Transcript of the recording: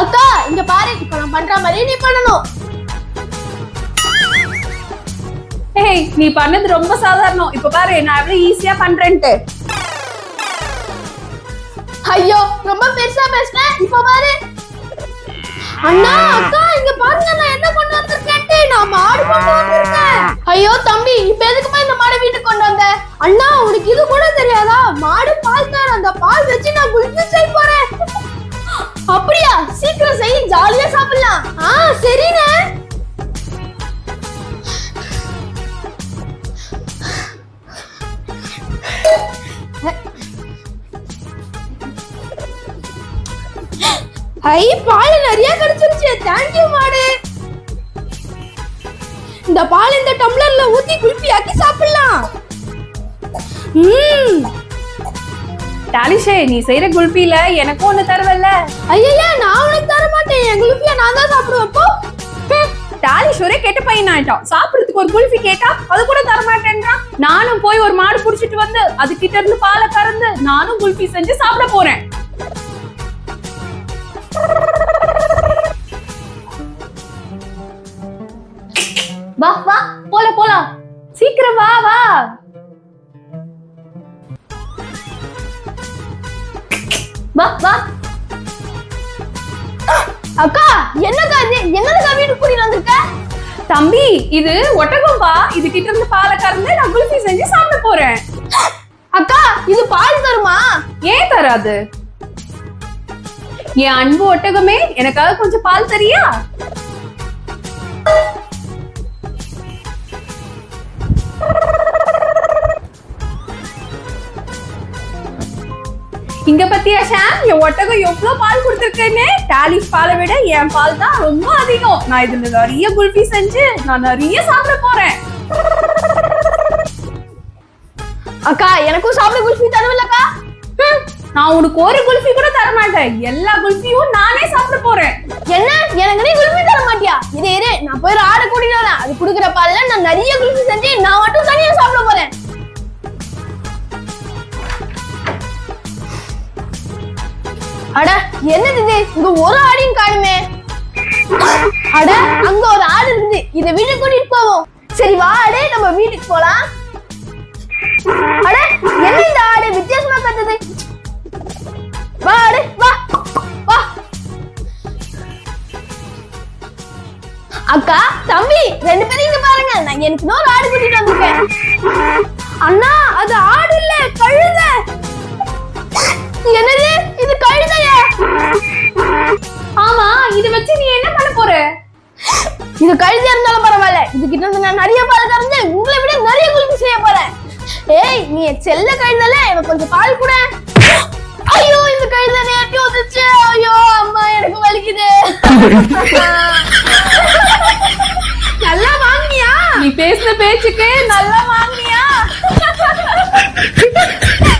அக்கா இங்க பாரு இப்ப நான் பண்ற மாதிரி நீ பண்ணணும். ஏய் நீ பண்ணது ரொம்ப சாதாரணம். இப்ப பாரு நான் எவ்வளவு ஈஸியா பண்றேன்ட்டு. ஐயோ ரொம்ப பெருசா பேசுனேன் இப்ப பாரு. அண்ணா அக்கா இங்க பாருங்க நான் என்ன கொண்டு வந்திருக்கேன்ட்டு. நான் மாடு கொண்டு வந்திருக்கேன். ஐயோ தம்பி இப்ப எதுக்குமா ஆ சரிண்ணே. ஐ பால் நிறைய கிடைச்சிருச்சு. தேங்க்யூ மாடு. இந்த பால் இந்த டம்ளர்ல ஊத்தி குல்ஃபி ஆக்கி சாப்பிடலாம். ம். டாலிஷே நீ செய்யற குல்பில எனக்கும் ஒண்ணு தருவல்ல. ஐயா நான் உனக்கு தர மாட்டேன் என் குல்ஃபியை டாலிஷ் ஒரே கெட்ட பையன் ஆயிட்டான் சாப்பிடுறதுக்கு ஒரு குல்ஃபி கேட்டா அது கூட தர மாட்டேன்றான் நானும் போய் ஒரு மாடு புடிச்சிட்டு வந்து அது கிட்ட இருந்து பாலை கறந்து நானும் குல்ஃபி செஞ்சு சாப்பிட போறேன். வா வா போல போலாம். சீக்கிரம் வா வா. வா வா. அக்கா என்னக்கா இது? என்னதுக்கா வீட்டுக்கு கூட்டிட்டு வந்திருக்க? தம்பி இது ஒட்டகம்பா இது கிட்ட இருந்து பாலை கறந்து நான் குல்ஃபி செஞ்சு சாப்பிட போறேன். அக்கா இது பால் தருமா? ஏன் தராது? என் அன்பு ஒட்டகமே எனக்காக கொஞ்சம் பால் தரியா? இங்க பத்தியா ஷாம்? என் ஒட்டகம் எவ்வளவு பால் கொடுத்துருக்கேன்னு? டாலிஷ் பாலை விட என் பால் தான் ரொம்ப அதிகம். நான் இதுல நிறைய குல்ஃபி செஞ்சு நான் நிறைய சாப்பிட போறேன். அக்கா எனக்கும் சாப்பிட குல்ஃபி தருவில்லக்கா? ஹம், நான் உனக்கு ஒரு குல்ஃபி கூட தர மாட்டேன் எல்லா குல்ஃபியும் நானே சாப்பிட போறேன். என்ன? எனக்கு நீ குல்ஃபி தர மாட்டியா இது இரு நான் போய் ஆட ஆடு கூட்டிட்டு வரேன். அது குடுக்குற பால்ல நான் நிறைய குல்ஃபி செஞ்சு நான் மட்டும் தனியா சாப்பிட அட என்னது இது? இங்க ஒரு ஆடியும் காணுமே. அட அங்க ஒரு ஆடு இருந்து இத வீட்டுக்கு கூட்டிட்டு போவோம். சரி வா ஆடு நம்ம வீட்டுக்கு போலாம். அட என்ன இந்த ஆடு? வித்தியாசமா கத்துது வா ஆடு வா வா. அக்கா தம்பி ரெண்டு பேரும் இங்க பாருங்க. நான் எனக்கு இன்னொரு ஆடு கூட்டிட்டு வந்திருக்கேன். அண்ணா அது ஆடு இல்ல கழுத. என்னது? ஆமா இது வச்சு நீ என்ன பண்ண போற? இது கழுதையா இருந்தாலும் பரவாயில்ல. இது கிட்ட இருந்து நான் நிறைய பால் கறந்து உங்களை விட நிறைய குல்பி செய்ய போறேன். ஏய் நீ செல்ல கழுதல எனக்கு கொஞ்சம் பால் கூட. ஐயோ இந்த கழுதை நேட்டி வந்துச்சு ஐயோ அம்மா எனக்கு வலிக்குது. நல்லா வாங்கினியா? நீ பேசின பேச்சுக்கு நல்லா வாங்கினியா?